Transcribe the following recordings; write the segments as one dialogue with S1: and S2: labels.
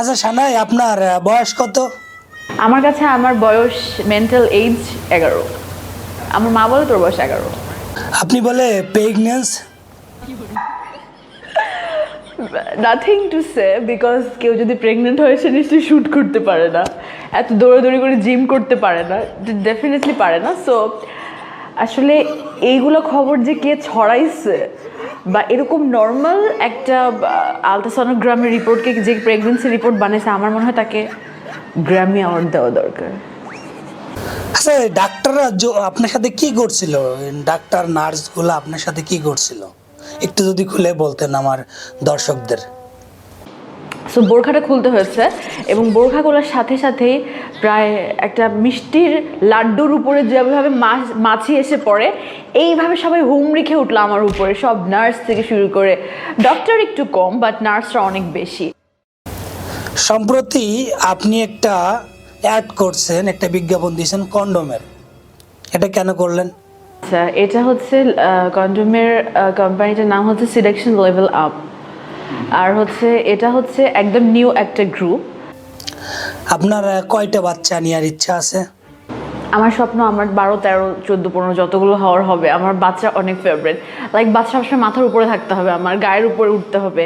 S1: আচ্ছা সানাই আপনার বয়স কত?
S2: আমার কাছে আমার বয়স মেন্টাল এইজ এগারো। আমার মা বলে তোর বয়স এগারো।
S1: আপনি বলে pregnancy
S2: nothing to say because কেউ যদি প্রেগনেন্ট হয় সে নিশ্চয়ই শ্যুট করতে পারে না। এত দৌড়াদৌড়ি করে জিম করতে পারে না। ডেফিনেটলি পারে না। সো আসলে এইগুলো খবর যে কে ছড়াইছে বা এরকম নর্মাল একটা আলট্রাসনোগ্রামের রিপোর্টকে যে প্রেগনেন্সি রিপোর্ট বানিয়েছে আমার মনে হয় তাকে গ্রামি অ্যাওয়ার্ড দেওয়া দরকার।
S1: আচ্ছা ডাক্তাররা আপনার সাথে কি করছিল? ডাক্তার, নার্সগুলো আপনার সাথে কি করছিল? একটু যদি খুলে বলতেন আমার দর্শকদের।
S2: সো বোরখাটা খুলতে হয়েছে এবং বোরখাগুলোর সাথে সাথেই প্রায় একটা মিষ্টির লাড্ডুর উপরে যেভাবে মাছ মাছি এসে পড়ে এইভাবে সবাই হুমড়ি খেয়ে উঠল আমার উপরে। সব নার্স থেকে শুরু করে ডক্টর একটু কম বাট নার্সরা অনেক বেশি।
S1: সম্প্রতি আপনি একটা অ্যাড করছেন একটা বিজ্ঞাপন দিয়েছেন কন্ডোমের। এটা কেন করলেন?
S2: আচ্ছা এটা হচ্ছে কন্ডোমের কোম্পানিটার নাম হচ্ছে সিলেকশন লেভেল আপ। আর হচ্ছে এটা হচ্ছে একদম নিউ একটা গ্রুপ
S1: আপনার কয়টা বাচ্চা নেওয়ার ইচ্ছা আছে?
S2: আমার স্বপ্ন আমার বারো তেরো চোদ্দ পনেরো যতগুলো হওয়ার হবে আমার বাচ্চা অনেক ফেভারিট লাইক বাচ্চা সবসময় মাথার উপরে থাকতে হবে আমার গায়ের উপরে উঠতে হবে।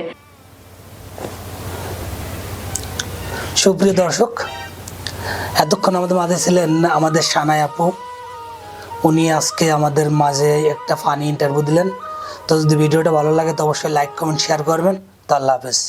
S1: সুপ্রিয় দর্শক এতক্ষণ আমাদের মাঝে ছিলেন আমাদের সানাই আপু। উনি আজকে আমাদের মাঝে একটা ফানি ইন্টারভিউ দিলেন। তো যদি ভিডিওটা ভালো লাগে তো অবশ্যই লাইক কমেন্ট শেয়ার করবেন। তো আল্লাহ হাফেজ